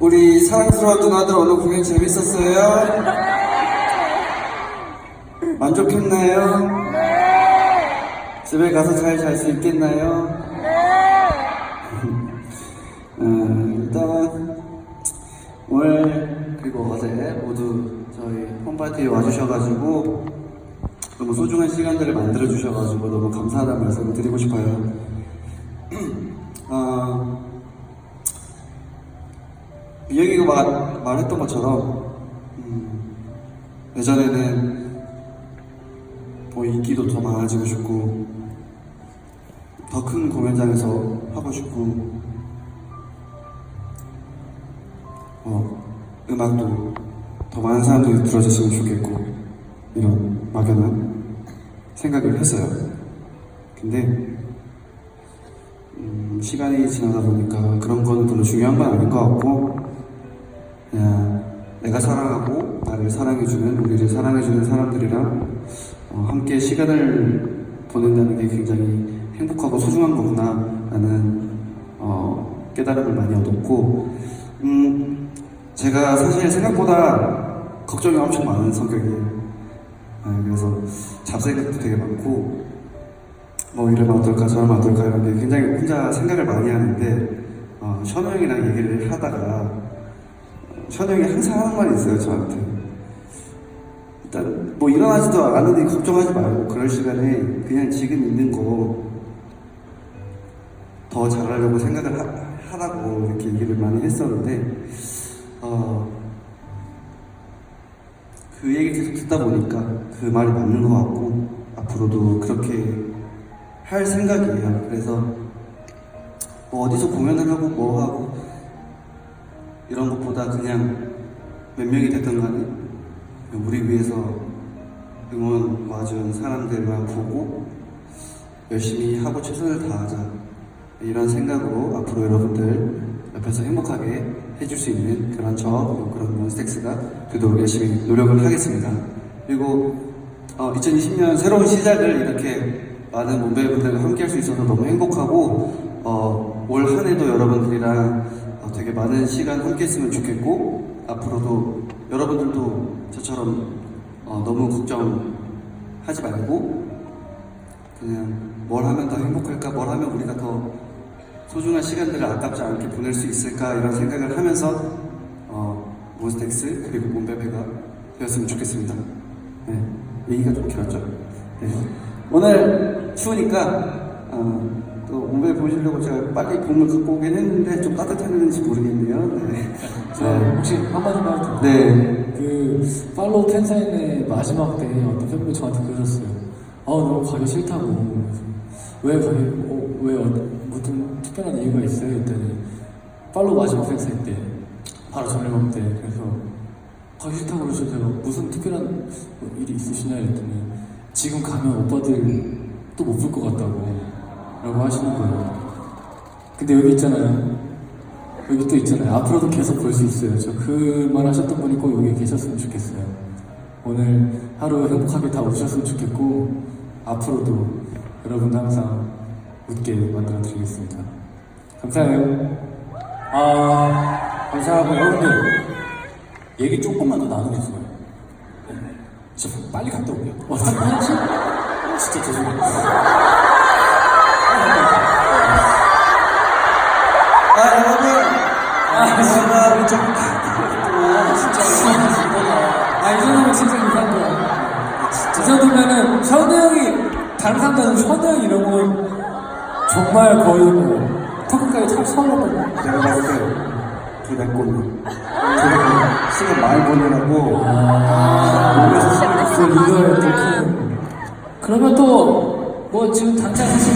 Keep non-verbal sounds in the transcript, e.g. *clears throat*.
우리 사랑스러운 누나들 오늘 공연 재밌었어요? 만족했나요? 집에 가서 잘 잘 수 있겠나요? 음, 일단 오늘 그리고 어제 모두 저희 홈파티에 와주셔가지고 너무 소중한 시간들을 만들어 주셔가지고 너무 감사하다는 말씀을 드리고 싶어요. *clears throat* 어, 미영이가 말, 말했던 것처럼 음, 예전에는 뭐 인기도 더 많아지고 싶고 더 큰 공연장에서 하고 싶고 어, 음악도 더 많은 사람들이 들어줬으면 좋겠고 이런 막연한 생각을 했어요. 근데 음, 시간이 지나다 보니까 그런 거는 별로 중요한 건 아닌 것 같고 내가 사랑하고 나를 사랑해주는 우리를 사랑해주는 사람들이랑 어, 함께 시간을 보낸다는 게 굉장히 행복하고 소중한 거구나 라는 어, 깨달음을 많이 얻었고 음, 제가 사실 생각보다 걱정이 엄청 많은 성격이에요. 아, 그래서 잡생각도 되게 많고 뭐 이러면 어떨까 저러면 어떨까 이런 게 굉장히 혼자 생각을 많이 하는데 어, 션우 형이랑 얘기를 하다가 형이 항상 하는 말이 있어요 저한테 일단 뭐 일어나지도 않으니 걱정하지 말고 그럴 시간에 그냥 지금 있는 거 더 잘하려고 생각을 하, 하라고 이렇게 얘기를 많이 했었는데 어, 그 얘기 계속 듣다 보니까 그 말이 맞는 것 같고 앞으로도 그렇게 할 생각이에요. 그래서 뭐 어디서 공연을 하고 뭐 하고 이런 것보다 그냥 몇 명이 됐든 간에 우리 위해서 응원 와준 사람들만 보고 열심히 하고 최선을 다하자 이런 생각으로 앞으로 여러분들 옆에서 행복하게 해줄 수 있는 그런 저 그런 몬스텍스가 그도 열심히 노력을 하겠습니다. 그리고 2020년 새로운 시작을 이렇게 많은 몬베이분들과 함께 할 수 있어서 너무 행복하고 어, 올 한 해도 여러분들이랑 어, 되게 많은 시간 함께 했으면 좋겠고 앞으로도 여러분들도 저처럼 어, 너무 걱정하지 말고 그냥 뭘 하면 더 행복할까 뭘 하면 우리가 더 소중한 시간들을 아깝지 않게 보낼 수 있을까 이런 생각을 하면서 어, 몬스텍스 그리고 몬베베가 되었으면 좋겠습니다. 네, 얘기가 좀 길었죠. 네. 오늘 추우니까 어, 또 몬베베 보시려고 제가 빨리 봄을 갖고 오긴 했는데 좀 따뜻했는지 모르겠네요. 네. 저 혹시 한마디만 돼요? 네. 그 팔로우 텐사인의 마지막 때 어떤 팬분이 저한테 그러셨어요. 아 너무 가기 싫다고. 왜 가기 어, 왜 어, 무슨 특별한 이유가 있어요? 했더니 팔로우 마지막 행사일 때 바로 저녁 때 그래서 가기 싫다고 그러셔서 제가 무슨 특별한 뭐 일이 있으시냐 했더니 지금 가면 오빠들 또 못 볼 것 같다고 라고 하시는 거예요. 근데 여기 있잖아요. 여기 또 있잖아요. 앞으로도 계속 볼 수 있어요. 저 그 말 하셨던 분이 꼭 여기 계셨으면 좋겠어요. 오늘 하루 행복하게 다 오셨으면 좋겠고, 앞으로도 여러분 항상 웃게 만들어 드리겠습니다. 감사해요. 아, 감사하고 여러분들 얘기 조금만 더 나누겠어요. 네. 진짜 빨리 갔다 올게요. 어, 한치? 진짜 죄송해요. 좀 아, 진짜. 아, 이 정도면 진짜 거야. 이 정도면은 현우 형이 다른 사람들은 현우 형 이런 거 정말 거의 뭐 토크까지 잘 서로 내가 봤을 때 두대 꼴. 시간 많이 보내라고 몸에서 시간 그 이거에 또 큰. 그러면 또 뭐 지금 당장 사실